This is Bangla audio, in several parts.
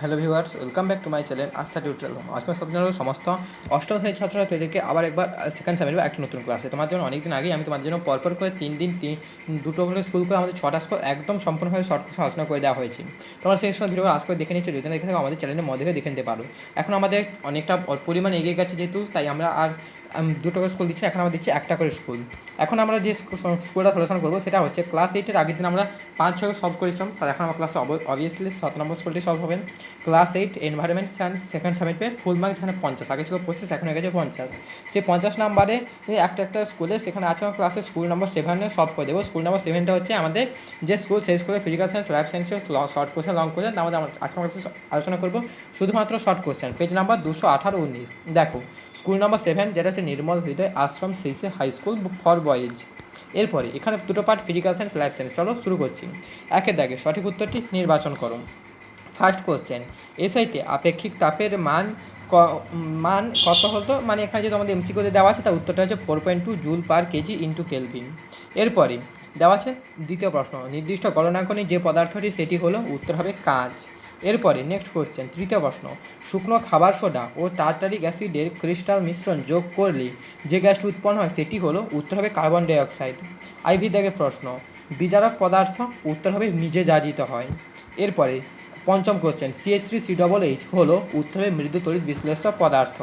Hello viewers, welcome back to my channel Astha tutorial. আজকে সব সমস্ত অষ্টম শ্রেণির ছাত্রছাত্রীদেরকে আবার একবার সেকেন্ড সেমিস্টার একটি নতুন ক্লাসে তোমার জন্য অনেকদিন আগেই আমি তোমার জন্য পরপর করে তিন দিন, তিন, দুটো করে স্কুল করে আমাদের ছটা স্কুল একদম সম্পূর্ণভাবে শর্ট কোর্সে আলোচনা করে দেওয়া হয়েছে। তোমরা সেই সময় ভিডিও আজকে দেখে নিচ্ছ, যদি দেখে থাকো, আমাদের চ্যানেলের মধ্যে দেখে নিতে পারো। এখন আমাদের অনেকটা পরিমাণ এগিয়ে গেছে যেহেতু, তাই আমরা আর উম, দুটো করে স্কুল দিচ্ছি এখন আমরা দিচ্ছি একটা করে স্কুল। এখন আমরা যে স্কুলটা সলিউশন করব সেটা হচ্ছে ক্লাস এইটের আগের দিন আমরা পাঁচ ছয় সলভ করেছিলাম। আর এখন আমার ক্লাসে অবভিয়াসলি সাত নম্বর স্কুলটি সলভ হবে। Class eight environment science second summative পেয়ে ফুল মার্ক এখানে পঞ্চাশ। আগে ছিল পঁচিশ এখন হয়ে গেছে পঞ্চাশ। সেই পঞ্চাশ নাম্বারে একটা একটা স্কুলে সেখানে আছে আমার ক্লাসে স্কুল নম্বর সেভেনে সলভ করে দেবো। স্কুল নম্বর সেভেনটা হচ্ছে আমাদের যে স্কুল সেই স্কুলে ফিজিক্যাল সায়েন্স লাইফ সায়েন্সের শর্ট কোশ্চেন লং কোশ্চেন তার মধ্যে আমরা আজকে আমরা আলোচনা করব। শুধুমাত্র শর্ট কোশ্চেন পেজ নাম্বার দুশো আঠারো উনিশ। দেখো স্কুল নাম্বার সেভেন যেটা হচ্ছে নির্মল হৃদয় আশ্রম শীর্ষে হাই স্কুল ফর বয়েজ এরপরে, এখানে দুটো part physical science life science চলো শুরু করছি। একের দাগে সঠিক উত্তরটি নির্বাচন করো। ফার্স্ট কোশ্চেন এসআইতে আপেক্ষিক তাপের মান ক- মান কত হতো? মানে এখানে যেহেতু আমাদের এমসিকিউতে দেওয়া আছে, তার উত্তরটা হচ্ছে four point two joule per K G into kelvin এরপরে, দেওয়া আছে, দ্বিতীয় প্রশ্ন, নির্দিষ্ট গণনাঙ্কনে যে পদার্থটি সেটি হলো, উত্তর হবে কাঁচ। এরপরে নেক্সট কোশ্চেন তৃতীয় প্রশ্ন, শুকনো খাবার সোডা ও টার্টারিক অ্যাসিডের ক্রিস্টাল মিশ্রণ যোগ করলে যে গ্যাসটি উৎপন্ন হয় সেটি হলো উত্তর হবে কার্বন ডাইঅক্সাইড আইভি দাগে প্রশ্ন, বিজারক পদার্থ উত্তর হবে নিজে জারিত হয়। এরপরে পঞ্চম question C H three C double H হলো উত্তরে মৃদু তড়িৎ বিশ্লেষ্য পদার্থ।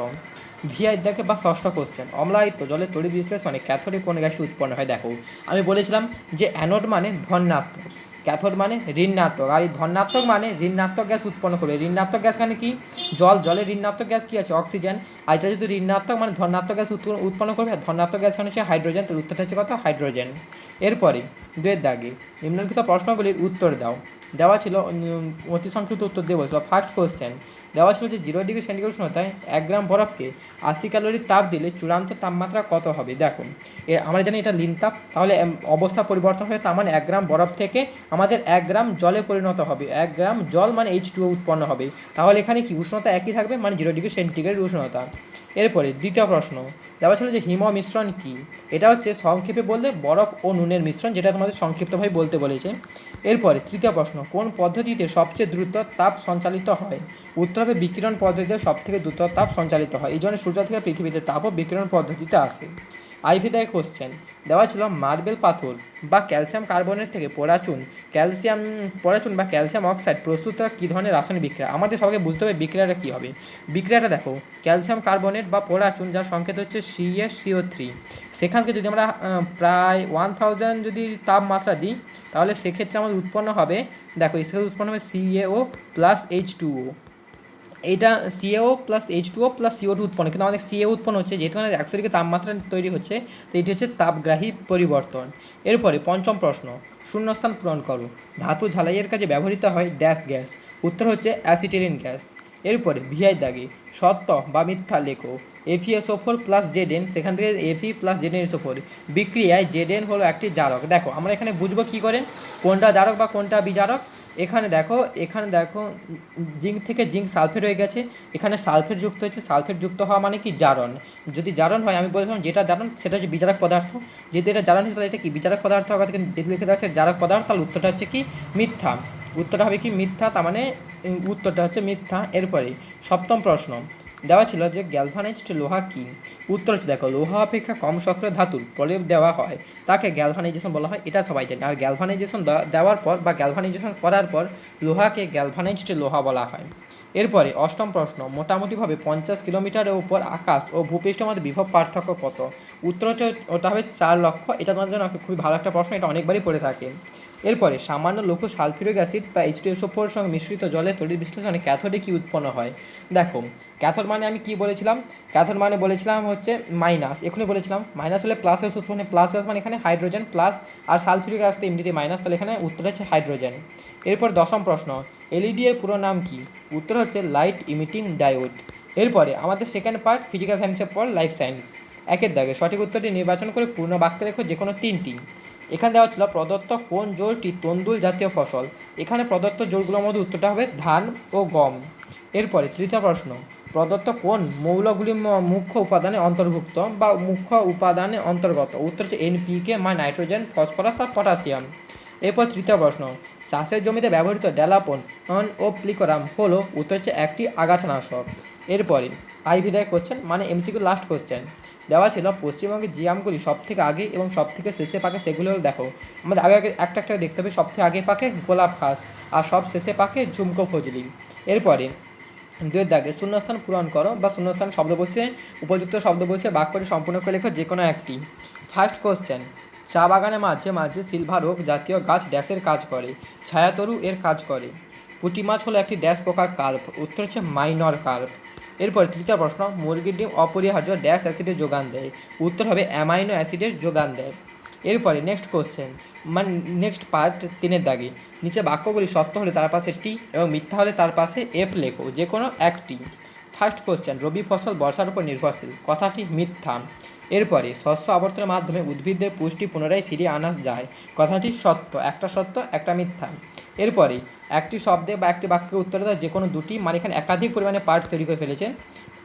ভিআই দেখে বা ষষ্ঠ কোশ্চেন অম্লায়িত জলের তড়িৎ বিশ্লেষণে ক্যাথোডে কোন গ্যাসটি উৎপন্ন হয়? দেখো, আমি বলেছিলাম যে অ্যানোড মানে ধনাত্মক। ক্যাথোড মানে ঋণাত্মক। আর এই ধনাত্মক মানে ঋণাত্মক গ্যাস উৎপন্ন করবে। ঋণাত্মক গ্যাস মানে কি? জল। জলের ঋণাত্মক গ্যাস কি আছে? অক্সিজেন আর এটা যদি ঋণাত্মক মানে ধনাত্মক গ্যাস উৎপন্ন- করবে, আর ধনাত্মক গ্যাস মানে হচ্ছে হাইড্রোজেন তার উত্তরটা হচ্ছে কত? হাইড্রোজেন এরপরে, দুয়ের দাগে নিম্নলিখিত প্রশ্নগুলির উত্তর দাও। দেওয়া ছিল অতি সংক্ষিপ্ত উত্তর দিয়ে বলছিল ফার্স্ট কোশ্চেন দেওয়া ছিল যে জিরো ডিগ্রি সেন্টিগ্রেড উষ্ণতায় এক গ্রাম বরফকে আশি ক্যালোরি তাপ দিলে চূড়ান্ত তাপমাত্রা কত হবে? দেখো আমরা জানি এটা লিন তাপ, তাহলে অবস্থা পরিবর্তন হয়ে তার মানে এক গ্রাম বরফ থেকে আমাদের এক গ্রাম জলে পরিণত হবে। এক গ্রাম জল মানে এইচ টু উৎপন্ন হবে। তাহলে এখানে কি উষ্ণতা একই থাকবে? মানে জিরো ডিগ্রি সেন্টিগ্রেড উষ্ণতা। এরপরে দ্বিতীয় প্রশ্ন দেওয়া ছিল যে হিম মিশ্রণ কি? এটা হচ্ছে সংক্ষেপে বললে বরফ ও নুনের মিশ্রণ, যেটা তোমাদের সংক্ষিপ্তভাবে বলতে বলেছে। এরপরে তৃতীয় প্রশ্ন, কোন পদ্ধতিতে সবচেয়ে দ্রুত তাপ সঞ্চালিত হয়? উত্তর হবে বিকিরণ পদ্ধতিতে সবথেকে দ্রুত তাপ সঞ্চালিত হয়। এই জন্য সূর্য থেকে পৃথিবীতে তাপ ও বিকিরণ পদ্ধতিতে আসে আইভিদায় কোশ্চেন দেওয়া ছিল মার্বেল পাথর বা ক্যালসিয়াম কার্বনের থেকে পোড়াচুন ক্যালসিয়াম পোড়াচুন বা ক্যালসিয়াম অক্সাইড প্রস্তুত কী ধরনের রাসায়নিক বিক্রিয়া? আমাদের সবাইকে বুঝতে হবে বিক্রিয়াটা কী হবে। বিক্রিয়াটা দেখো, ক্যালসিয়াম কার্বনেট বা পোড়াচুন যার সংকেত হচ্ছে সিএ সিও থ্রি সেখানকে যদি আমরা প্রায় ওয়ান থাউজেন্ড যদি তাপমাত্রা দিই, তাহলে সেক্ষেত্রে আমাদের উৎপন্ন হবে, দেখো, সেক্ষেত্রে উৎপন্ন হবে C A O plus H two O এইটা C A O plus H two O plus C O two উৎপন্ন। কিন্তু আমাদের সিএ উৎপন্ন হচ্ছে যেহেতু আমাদের একশো দিকে তাপমাত্রা তৈরি হচ্ছে, তো এটি হচ্ছে তাপগ্রাহী পরিবর্তন। এরপরে পঞ্চম প্রশ্ন, শূন্যস্থান পূরণ করো। ধাতু ঝালাইয়ের কাজে ব্যবহৃত হয় ড্যাশ গ্যাস উত্তর হচ্ছে অ্যাসিটেরিন গ্যাস এরপরে ভিআই দাগে, সত্য বা মিথ্যা লেখো। এফিএসও ফোর প্লাস জেডেন সেখান থেকে F E plus Z N S O four বিক্রিয়ায় জেডেন হলো একটি জারক। দেখো, আমরা এখানে বুঝব কী করে? কোনটা জারক বা কোনটা বিজারক? এখানে দেখো এখানে দেখো, জিঙ্ক থেকে জিঙ্ক সালফেট হয়ে গেছে। এখানে সালফেট যুক্ত হয়েছে। সালফেট যুক্ত হওয়া মানে কি? জারণ। যদি জারণ হয়, আমি বলেছিলাম যেটা জারণ, সেটা হচ্ছে বিচারক পদার্থ। যেহেতু এটা জারণ হয়েছে, তাহলে এটা কি? বিচারক পদার্থ হবে যেহেতু লিখে দেওয়া হচ্ছে জারক পদার্থ। তাহলে উত্তরটা হচ্ছে কি? মিথ্যা। উত্তরটা হবে কি? মিথ্যা, তার মানে উত্তরটা হচ্ছে মিথ্যা। এরপরে, সপ্তম প্রশ্ন। দেওয়া ছিল যে গ্যালভানাইজড লোহা কি? উত্তর হচ্ছে, দেখো, লোহা অপেক্ষা কম সক্রিয় ধাতুর প্রলেপ দেওয়া হয়। তাকে গ্যালভানাইজেশন বলা হয়। এটা সবাই জানে। আর গ্যালভানাইজেশন দেওয়ার পর বা গ্যালভানাইজেশন করার পর লোহাকে গ্যালভানাইজড লোহা বলা হয়। এরপরে, অষ্টম প্রশ্ন, মোটামুটিভাবে পঞ্চাশ কিলোমিটারের উপর আকাশ ও ভূপৃষ্ঠের মধ্যে বিভব পার্থক্য কত? উত্তর হচ্ছে, ওটা হবে চার লক্ষ। এটা তোমাদের জন্য খুবই ভালো একটা প্রশ্ন। এটা অনেকবারই পড়ে থাকে। এরপরে, সামান্য লৌহ সালফিউরিক অ্যাসিড বা এইচ টু সঙ্গে মিশ্রিত জলে তড়িৎ বিশ্লেষণে ক্যাথোডে কী উৎপন্ন হয়? দেখো, ক্যাথোড মানে আমি কি বলেছিলাম? ক্যাথোড মানে বলেছিলাম হচ্ছে মাইনাস। এখনই বলেছিলাম, মাইনাস হলে প্লাস এস উৎপন্ন প্লাস এস মানে এখানে হাইড্রোজেন প্লাস আর সালফিউরিক অ্যাসিড এমনিতে মাইনাস, তাহলে এখানে উত্তর হচ্ছে হাইড্রোজেন। এরপর দশম প্রশ্ন এলইডি এর পুরো নাম কি? উত্তর হচ্ছে লাইট ইমিটিং ডায়োড এরপরে, আমাদের সেকেন্ড পার্ট ফিজিক্যাল সায়েন্সের পর লাইফ সায়েন্স একের দাগে সঠিক উত্তরটি নির্বাচন করে পূর্ণ বাক্যে লেখো যে কোনো তিনটি। এখানে দেওয়া ছিল প্রদত্ত কোন জোরটি তন্দুল জাতীয় ফসল? এখানে প্রদত্ত জোরগুলোর মধ্যে উত্তরটা হবে ধান ও গম। এরপরে তৃতীয় প্রশ্ন, প্রদত্ত কোন মৌলগুলি মুখ্য উপাদানে অন্তর্ভুক্ত বা মুখ্য উপাদানে অন্তর্গত? উত্তর হচ্ছে এনপিকে মা, নাইট্রোজেন, ফসফরাস আর পটাশিয়াম। এরপর তৃতীয় প্রশ্ন, চাষের জমিতে ব্যবহৃত ড্যালাপন ও প্লিকোরাম হলো, উত্তর হচ্ছে একটি আগাছানাশক। এরপরে আইভি দেয় কোশ্চেন মানে এমসিকিউ লাস্ট কোশ্চেন দেওয়া ছিল, পশ্চিমবঙ্গের যে আমগুলি সব থেকে আগে এবং সব থেকে শেষে পাকে, সেগুলো দেখো, আমাদের আগে আগে একটা একটা দেখতে হবে সব থেকে আগে পাকে গোলাপ ঘাস আর সব শেষে পাকে ঝুমকো ফজলি। এরপরে, দুয়ের দাগে শূন্যস্থান পূরণ করো বা শূন্যস্থান শব্দ বসিয়ে, উপযুক্ত শব্দ বসিয়ে বাক্যটি সম্পূর্ণ করে লেখো যে কোনো একটি। ফার্স্ট কোশ্চেন চা বাগানে মাঝে মাঝে সিলভার ওক জাতীয় গাছ ড্যাশের কাজ করে, ছায়াতরু এর কাজ করে। পুঁটি মাছ হলো একটি ড্যাশ প্রকার কার্প, উত্তর হচ্ছে মাইনর কার্প এরপর তৃতীয় প্রশ্ন, মুরগির ডিম অপরিহার্য ড্যাশ অ্যাসিডের যোগান দেয়। উত্তর হবে অ্যামাইনো অ্যাসিডের যোগান দেয়। এরপরে নেক্সট কোশ্চেন মানে নেক্সট পার্ট তিনের দাগে। নিচে বাক্যগুলি সত্য হলে তার পাশে টি এবং মিথ্যা হলে তার পাশে এফ লেখো, যে কোনো একটি। ফার্স্ট কোশ্চেন রবি ফসল বর্ষার উপর নির্ভরশীল, কথাটি মিথ্যা। এরপরে, শস্য আবর্তনের মাধ্যমে উদ্ভিদের পুষ্টি পুনরায় ফিরিয়ে আনা যায়, কথাটি সত্য, একটা সত্য, একটা মিথ্যা। এরপরে একটি শব্দে বা একটি বাক্যে উত্তরে দেওয়া যে কোনো দুটি মানে এখানে একাধিক পরিমাণে পার্ট তৈরি করে ফেলেছেন।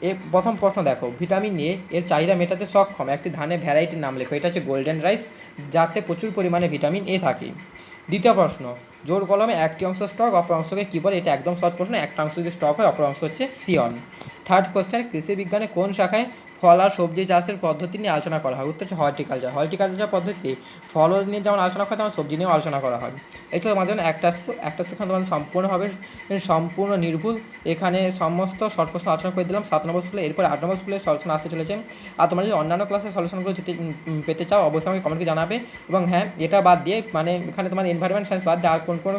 এ প্রথম প্রশ্ন দেখো, ভিটামিন এ এর চাহিদা মেটাতে সক্ষম একটি ধানের ভ্যারাইটির নাম লেখো, এটা হচ্ছে গোল্ডেন রাইস, যাতে প্রচুর পরিমাণে ভিটামিন এ থাকে। দ্বিতীয় প্রশ্ন, জোর কলমে একটি অংশ স্টক, অপর অংশকে কী বলে? এটা একদম সৎ প্রশ্ন, একটা অংশ যদি স্টক হয়, অপর অংশ হচ্ছে সিয়ন। থার্ড কোশ্চেন, কৃষি বিজ্ঞানে কোন শাখায় ফল আর সবজি চাষের পদ্ধতি নিয়ে আলোচনা করা হয়। উত্তর হচ্ছে হর্টিকালচার। হর্টিকালচার পদ্ধতি ফল নিয়ে যেমন আলোচনা করা তেমন সবজি নিয়েও আলোচনা করা হয়। এটা তোমার জন্য একটা একটা স্কুল তোমাদের সম্পূর্ণভাবে সম্পূর্ণ নির্ভুল। এখানে সমস্ত শর্ট কোশ্চেন আলোচনা করে দিলাম, সাত নম্বর স্কুলে, এরপর আট নম্বর স্কুলে সলিউশন আসতে চলেছে। আর তোমরা যদি অন্যান্য ক্লাসের সলিউশনগুলো যেতে পেতে চাও, অবশ্যই আমাকে কমেন্টে জানাবে। এবং হ্যাঁ এটা বাদ দিয়ে মানে এখানে তোমার এনভায়রনমেন্ট সায়েন্স বাদ দিয়ে আর কোন কোন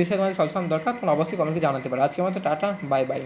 বিষয়ে তোমাদের সলিউশন দরকার, তোমরা অবশ্যই কমেন্টে জানাতে পারো। আজকের মতো টাটা বাই বাই